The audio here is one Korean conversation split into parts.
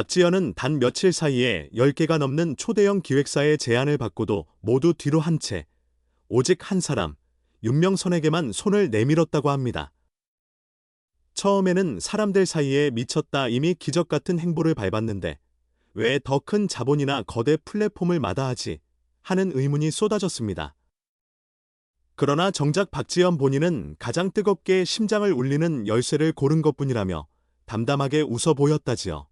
박지현은 단 며칠 사이에 10개가 넘는 초대형 기획사의 제안을 받고도 모두 뒤로 한 채 오직 한 사람, 윤명선에게만 손을 내밀었다고 합니다. 처음에는 사람들 사이에 미쳤다 이미 기적 같은 행보를 밟았는데 왜 더 큰 자본이나 거대 플랫폼을 마다하지 하는 의문이 쏟아졌습니다. 그러나 정작 박지현 본인은 가장 뜨겁게 심장을 울리는 열쇠를 고른 것뿐이라며 담담하게 웃어 보였다지요.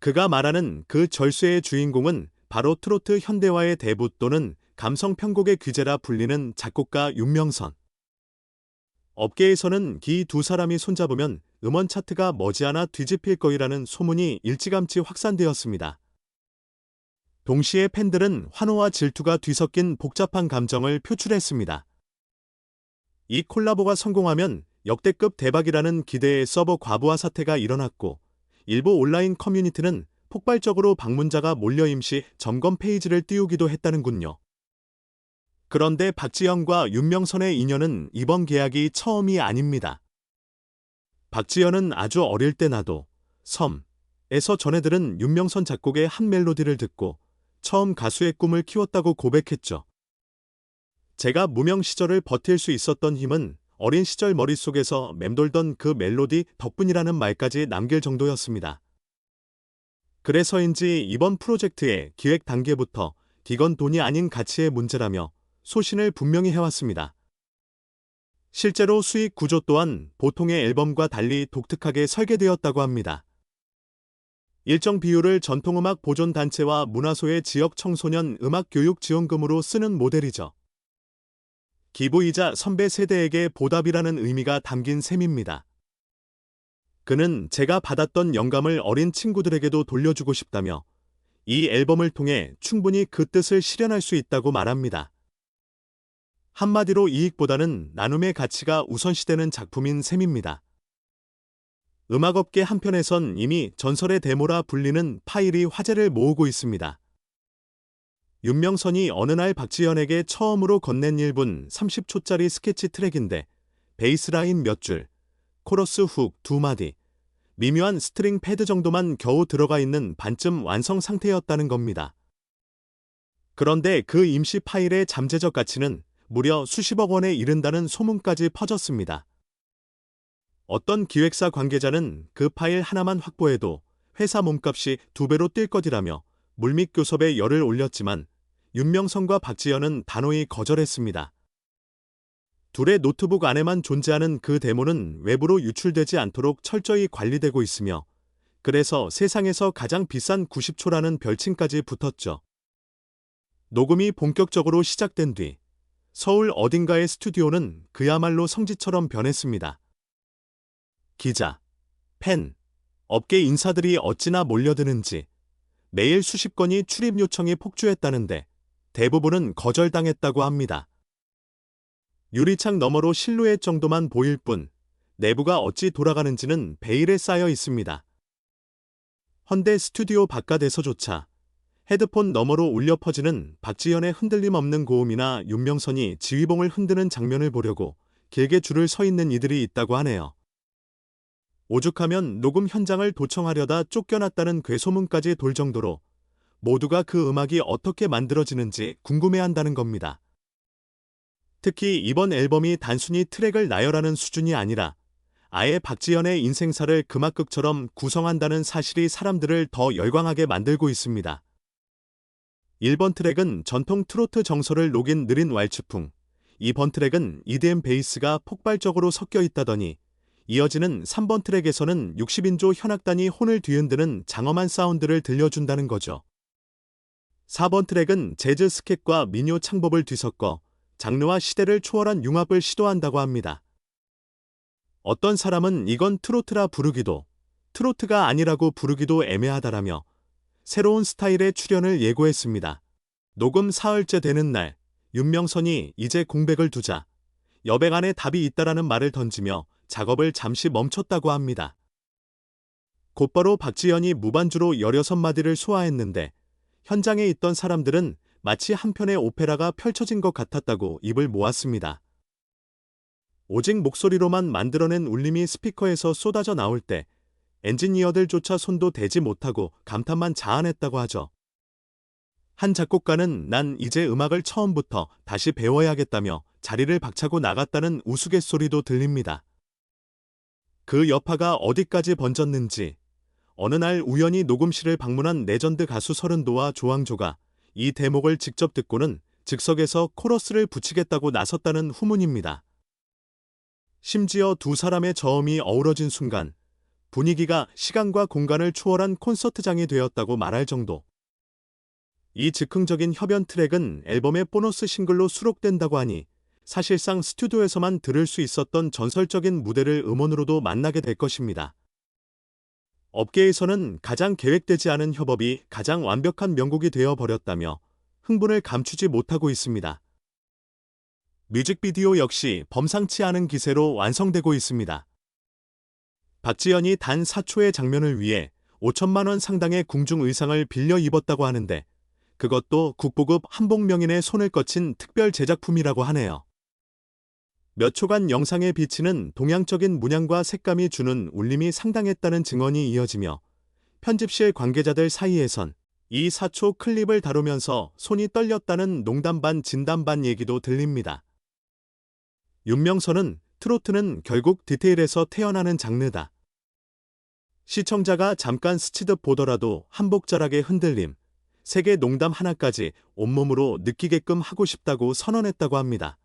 그가 말하는 그 절쇠의 주인공은 바로 트로트 현대화의 대부 또는 감성 편곡의 귀재라 불리는 작곡가 윤명선. 업계에서는 기 두 사람이 손잡으면 음원 차트가 머지않아 뒤집힐 거이라는 소문이 일찌감치 확산되었습니다. 동시에 팬들은 환호와 질투가 뒤섞인 복잡한 감정을 표출했습니다. 이 콜라보가 성공하면 역대급 대박이라는 기대에 서버 과부하 사태가 일어났고 일부 온라인 커뮤니티는 폭발적으로 방문자가 몰려 임시 점검 페이지를 띄우기도 했다는군요. 그런데 박지현과 윤명선의 인연은 이번 계약이 처음이 아닙니다. 박지현은 아주 어릴 때 나도 섬에서 전해들은 윤명선 작곡의 한 멜로디를 듣고 처음 가수의 꿈을 키웠다고 고백했죠. 제가 무명 시절을 버틸 수 있었던 힘은 어린 시절 머릿속에서 맴돌던 그 멜로디 덕분이라는 말까지 남길 정도였습니다. 그래서인지 이번 프로젝트의 기획 단계부터 이건 돈이 아닌 가치의 문제라며 소신을 분명히 해왔습니다. 실제로 수익 구조 또한 보통의 앨범과 달리 독특하게 설계되었다고 합니다. 일정 비율을 전통음악 보존단체와 문화소의 지역 청소년 음악 교육 지원금으로 쓰는 모델이죠. 기부이자 선배 세대에게 보답이라는 의미가 담긴 셈입니다. 그는 제가 받았던 영감을 어린 친구들에게도 돌려주고 싶다며 이 앨범을 통해 충분히 그 뜻을 실현할 수 있다고 말합니다. 한마디로 이익보다는 나눔의 가치가 우선시되는 작품인 셈입니다. 음악업계 한편에선 이미 전설의 데모라 불리는 파일이 화제를 모으고 있습니다. 윤명선이 어느 날 박지현에게 처음으로 건넨 1분 30초짜리 스케치 트랙인데 베이스라인 몇 줄, 코러스 훅 두 마디, 미묘한 스트링 패드 정도만 겨우 들어가 있는 반쯤 완성 상태였다는 겁니다. 그런데 그 임시 파일의 잠재적 가치는 무려 수십억 원에 이른다는 소문까지 퍼졌습니다. 어떤 기획사 관계자는 그 파일 하나만 확보해도 회사 몸값이 두 배로 뛸 것이라며 물밑 교섭에 열을 올렸지만 윤명성과 박지현은 단호히 거절했습니다. 둘의 노트북 안에만 존재하는 그 데모는 외부로 유출되지 않도록 철저히 관리되고 있으며 그래서 세상에서 가장 비싼 90초라는 별칭까지 붙었죠. 녹음이 본격적으로 시작된 뒤 서울 어딘가의 스튜디오는 그야말로 성지처럼 변했습니다. 기자, 팬, 업계 인사들이 어찌나 몰려드는지 매일 수십 건이 출입 요청이 폭주했다는데 대부분은 거절당했다고 합니다. 유리창 너머로 실루엣 정도만 보일 뿐 내부가 어찌 돌아가는지는 베일에 쌓여 있습니다. 헌데 스튜디오 바깥에서조차 헤드폰 너머로 울려 퍼지는 박지현의 흔들림 없는 고음이나 윤명선이 지휘봉을 흔드는 장면을 보려고 길게 줄을 서 있는 이들이 있다고 하네요. 오죽하면 녹음 현장을 도청하려다 쫓겨났다는 괴소문까지 돌 정도로 모두가 그 음악이 어떻게 만들어지는지 궁금해한다는 겁니다. 특히 이번 앨범이 단순히 트랙을 나열하는 수준이 아니라 아예 박지현의 인생사를 금악극처럼 구성한다는 사실이 사람들을 더 열광하게 만들고 있습니다. 1번 트랙은 전통 트로트 정서를 녹인 느린 왈츠풍, 2번 트랙은 EDM 베이스가 폭발적으로 섞여 있다더니 이어지는 3번 트랙에서는 60인조 현악단이 혼을 뒤흔드는 장엄한 사운드를 들려준다는 거죠. 4번 트랙은 재즈 스캣과 민요 창법을 뒤섞어 장르와 시대를 초월한 융합을 시도한다고 합니다. 어떤 사람은 이건 트로트라 부르기도, 트로트가 아니라고 부르기도 애매하다라며 새로운 스타일의 출연을 예고했습니다. 녹음 사흘째 되는 날, 윤명선이 이제 공백을 두자 여백 안에 답이 있다라는 말을 던지며 작업을 잠시 멈췄다고 합니다. 곧바로 박지현이 무반주로 16마디를 소화했는데 현장에 있던 사람들은 마치 한편의 오페라가 펼쳐진 것 같았다고 입을 모았습니다. 오직 목소리로만 만들어낸 울림이 스피커에서 쏟아져 나올 때 엔지니어들조차 손도 대지 못하고 감탄만 자아냈다고 하죠. 한 작곡가는 난 이제 음악을 처음부터 다시 배워야겠다며 자리를 박차고 나갔다는 우스갯소리도 들립니다. 그 여파가 어디까지 번졌는지 어느 날 우연히 녹음실을 방문한 레전드 가수 서른도와 조항조가 이 대목을 직접 듣고는 즉석에서 코러스를 붙이겠다고 나섰다는 후문입니다. 심지어 두 사람의 저음이 어우러진 순간 분위기가 시간과 공간을 초월한 콘서트장이 되었다고 말할 정도. 이 즉흥적인 협연 트랙은 앨범의 보너스 싱글로 수록된다고 하니 사실상 스튜디오에서만 들을 수 있었던 전설적인 무대를 음원으로도 만나게 될 것입니다. 업계에서는 가장 계획되지 않은 협업이 가장 완벽한 명곡이 되어 버렸다며 흥분을 감추지 못하고 있습니다. 뮤직비디오 역시 범상치 않은 기세로 완성되고 있습니다. 박지연이 단 4초의 장면을 위해 5천만 원 상당의 궁중 의상을 빌려 입었다고 하는데 그것도 국보급 한복명인의 손을 거친 특별 제작품이라고 하네요. 몇 초간 영상에 비치는 동양적인 문양과 색감이 주는 울림이 상당했다는 증언이 이어지며 편집실 관계자들 사이에선 이 4초 클립을 다루면서 손이 떨렸다는 농담 반 진담 반 얘기도 들립니다. 윤명선은 트로트는 결국 디테일에서 태어나는 장르다. 시청자가 잠깐 스치듯 보더라도 한복자락의 흔들림, 세계 농담 하나까지 온몸으로 느끼게끔 하고 싶다고 선언했다고 합니다.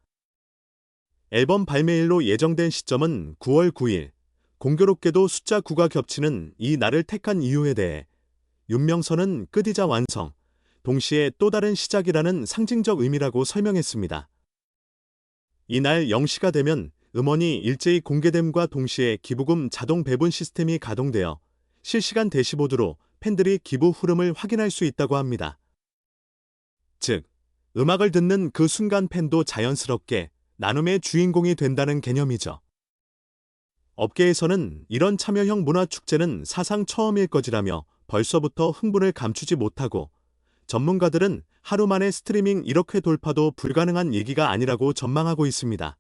앨범 발매일로 예정된 시점은 9월 9일. 공교롭게도 숫자 9가 겹치는 이 날을 택한 이유에 대해 윤명선은 끝이자 완성, 동시에 또 다른 시작이라는 상징적 의미라고 설명했습니다. 이날 0시가 되면 음원이 일제히 공개됨과 동시에 기부금 자동 배분 시스템이 가동되어 실시간 대시보드로 팬들이 기부 흐름을 확인할 수 있다고 합니다. 즉, 음악을 듣는 그 순간 팬도 자연스럽게 나눔의 주인공이 된다는 개념이죠. 업계에서는 이런 참여형 문화축제는 사상 처음일 것이라며 벌써부터 흥분을 감추지 못하고 전문가들은 하루 만에 스트리밍 1억 회 돌파도 불가능한 얘기가 아니라고 전망하고 있습니다.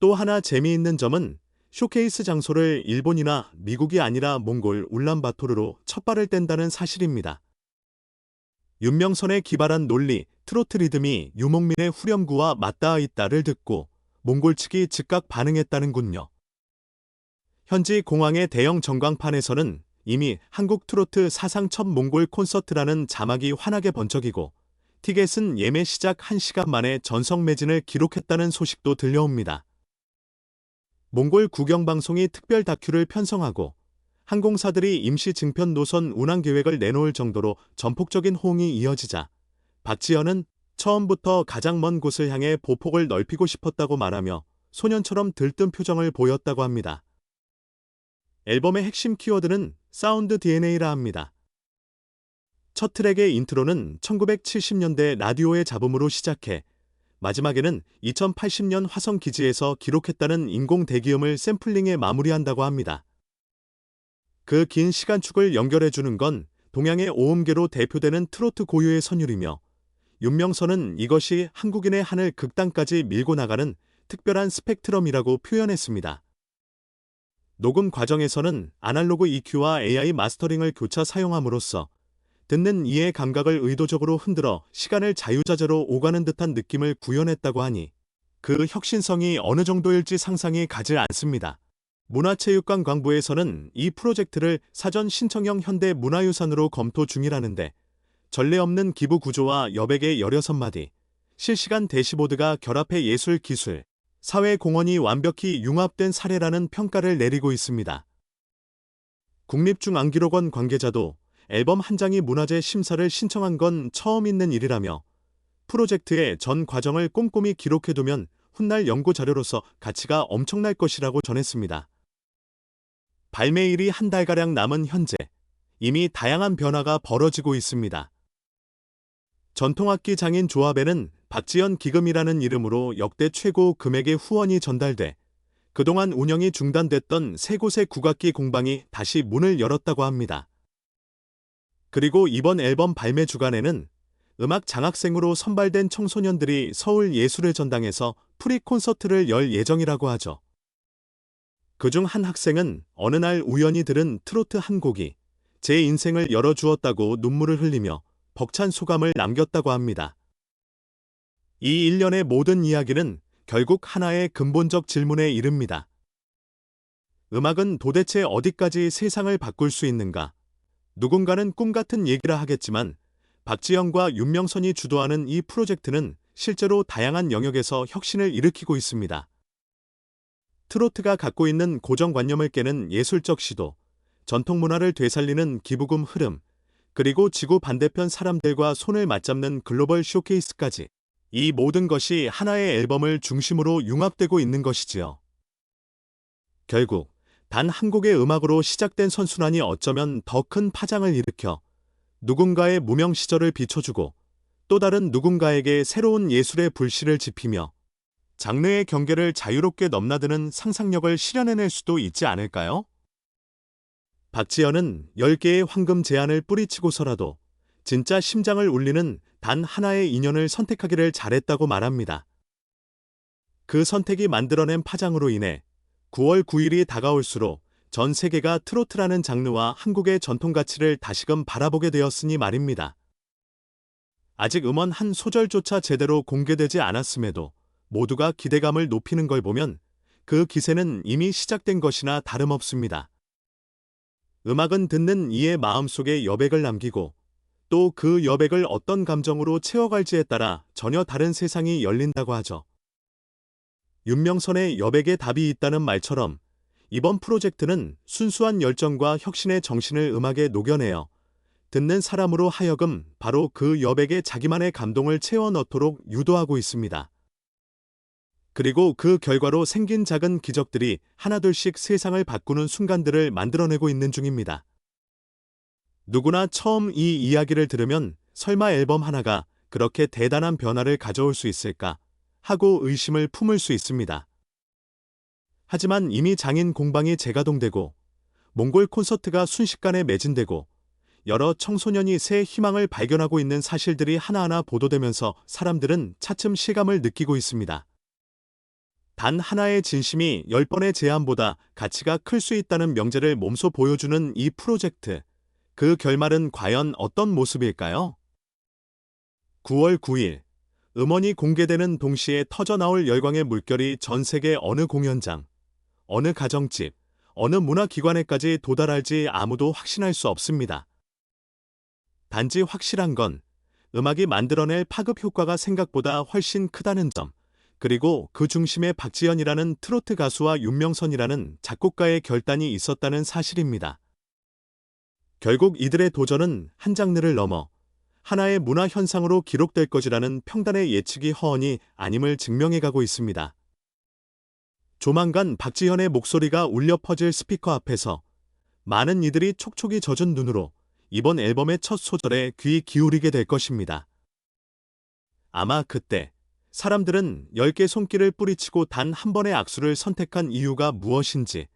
또 하나 재미있는 점은 쇼케이스 장소를 일본이나 미국이 아니라 몽골 울란바토르로 첫 발을 뗀다는 사실입니다. 윤명선의 기발한 논리, 트로트 리듬이 유목민의 후렴구와 맞닿아 있다를 듣고 몽골 측이 즉각 반응했다는군요. 현지 공항의 대형 전광판에서는 이미 한국 트로트 사상 첫 몽골 콘서트라는 자막이 환하게 번쩍이고 티켓은 예매 시작 1시간 만에 전성 매진을 기록했다는 소식도 들려옵니다. 몽골 국영방송이 특별 다큐를 편성하고 항공사들이 임시 증편 노선 운항 계획을 내놓을 정도로 전폭적인 호응이 이어지자 박지현은 처음부터 가장 먼 곳을 향해 보폭을 넓히고 싶었다고 말하며 소년처럼 들뜬 표정을 보였다고 합니다. 앨범의 핵심 키워드는 사운드 DNA라 합니다. 첫 트랙의 인트로는 1970년대 라디오의 잡음으로 시작해 마지막에는 2080년 화성 기지에서 기록했다는 인공 대기음을 샘플링에 마무리한다고 합니다. 그 긴 시간축을 연결해주는 건 동양의 오음계로 대표되는 트로트 고유의 선율이며 윤명선은 이것이 한국인의 한을 극단까지 밀고 나가는 특별한 스펙트럼이라고 표현했습니다. 녹음 과정에서는 아날로그 EQ와 AI 마스터링을 교차 사용함으로써 듣는 이의 감각을 의도적으로 흔들어 시간을 자유자재로 오가는 듯한 느낌을 구현했다고 하니 그 혁신성이 어느 정도일지 상상이 가지 않습니다. 문화체육관 광부에서는 이 프로젝트를 사전 신청형 현대 문화유산으로 검토 중이라는데 전례 없는 기부 구조와 여백의 16마디, 실시간 대시보드가 결합해 예술 기술, 사회 공헌이 완벽히 융합된 사례라는 평가를 내리고 있습니다. 국립중앙기록원 관계자도 앨범 한 장이 문화재 심사를 신청한 건 처음 있는 일이라며 프로젝트의 전 과정을 꼼꼼히 기록해두면 훗날 연구 자료로서 가치가 엄청날 것이라고 전했습니다. 발매일이 한 달가량 남은 현재 이미 다양한 변화가 벌어지고 있습니다. 전통악기 장인 조합에는 박지연 기금이라는 이름으로 역대 최고 금액의 후원이 전달돼 그동안 운영이 중단됐던 세 곳의 국악기 공방이 다시 문을 열었다고 합니다. 그리고 이번 앨범 발매 주간에는 음악 장학생으로 선발된 청소년들이 서울 예술의 전당에서 프리 콘서트를 열 예정이라고 하죠. 그중 한 학생은 어느 날 우연히 들은 트로트 한 곡이 제 인생을 열어주었다고 눈물을 흘리며 벅찬 소감을 남겼다고 합니다. 이 일련의 모든 이야기는 결국 하나의 근본적 질문에 이릅니다. 음악은 도대체 어디까지 세상을 바꿀 수 있는가? 누군가는 꿈 같은 얘기라 하겠지만 박지영과 윤명선이 주도하는 이 프로젝트는 실제로 다양한 영역에서 혁신을 일으키고 있습니다. 트로트가 갖고 있는 고정관념을 깨는 예술적 시도, 전통 문화를 되살리는 기부금 흐름, 그리고 지구 반대편 사람들과 손을 맞잡는 글로벌 쇼케이스까지 이 모든 것이 하나의 앨범을 중심으로 융합되고 있는 것이지요. 결국 단 한 곡의 음악으로 시작된 선순환이 어쩌면 더 큰 파장을 일으켜 누군가의 무명 시절을 비춰주고 또 다른 누군가에게 새로운 예술의 불씨를 지피며 장르의 경계를 자유롭게 넘나드는 상상력을 실현해낼 수도 있지 않을까요? 박지현은 10개의 황금 제안을 뿌리치고서라도 진짜 심장을 울리는 단 하나의 인연을 선택하기를 잘했다고 말합니다. 그 선택이 만들어낸 파장으로 인해 9월 9일이 다가올수록 전 세계가 트로트라는 장르와 한국의 전통 가치를 다시금 바라보게 되었으니 말입니다. 아직 음원 한 소절조차 제대로 공개되지 않았음에도 모두가 기대감을 높이는 걸 보면 그 기세는 이미 시작된 것이나 다름없습니다. 음악은 듣는 이의 마음속에 여백을 남기고 또 그 여백을 어떤 감정으로 채워갈지에 따라 전혀 다른 세상이 열린다고 하죠. 윤명선의 여백에 답이 있다는 말처럼 이번 프로젝트는 순수한 열정과 혁신의 정신을 음악에 녹여내어 듣는 사람으로 하여금 바로 그 여백에 자기만의 감동을 채워 넣도록 유도하고 있습니다. 그리고 그 결과로 생긴 작은 기적들이 하나둘씩 세상을 바꾸는 순간들을 만들어내고 있는 중입니다. 누구나 처음 이 이야기를 들으면 설마 앨범 하나가 그렇게 대단한 변화를 가져올 수 있을까 하고 의심을 품을 수 있습니다. 하지만 이미 장인 공방이 재가동되고 몽골 콘서트가 순식간에 매진되고 여러 청소년이 새 희망을 발견하고 있는 사실들이 하나하나 보도되면서 사람들은 차츰 실감을 느끼고 있습니다. 단 하나의 진심이 10번의 제안보다 가치가 클 수 있다는 명제를 몸소 보여주는 이 프로젝트. 그 결말은 과연 어떤 모습일까요? 9월 9일 음원이 공개되는 동시에 터져나올 열광의 물결이 전 세계 어느 공연장, 어느 가정집, 어느 문화기관에까지 도달할지 아무도 확신할 수 없습니다. 단지 확실한 건 음악이 만들어낼 파급 효과가 생각보다 훨씬 크다는 점. 그리고 그 중심에 박지현이라는 트로트 가수와 윤명선이라는 작곡가의 결단이 있었다는 사실입니다. 결국 이들의 도전은 한 장르를 넘어 하나의 문화 현상으로 기록될 것이라는 평단의 예측이 허언이 아님을 증명해가고 있습니다. 조만간 박지현의 목소리가 울려 퍼질 스피커 앞에서 많은 이들이 촉촉이 젖은 눈으로 이번 앨범의 첫 소절에 귀 기울이게 될 것입니다. 아마 그때 사람들은 10개 손길을 뿌리치고 단 한 번의 악수를 선택한 이유가 무엇인지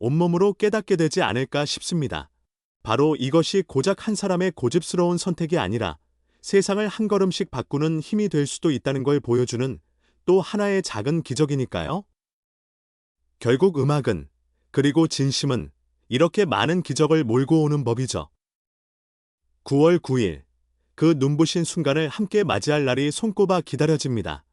온몸으로 깨닫게 되지 않을까 싶습니다. 바로 이것이 고작 한 사람의 고집스러운 선택이 아니라 세상을 한 걸음씩 바꾸는 힘이 될 수도 있다는 걸 보여주는 또 하나의 작은 기적이니까요. 결국 음악은 그리고 진심은 이렇게 많은 기적을 몰고 오는 법이죠. 9월 9일 그 눈부신 순간을 함께 맞이할 날이 손꼽아 기다려집니다.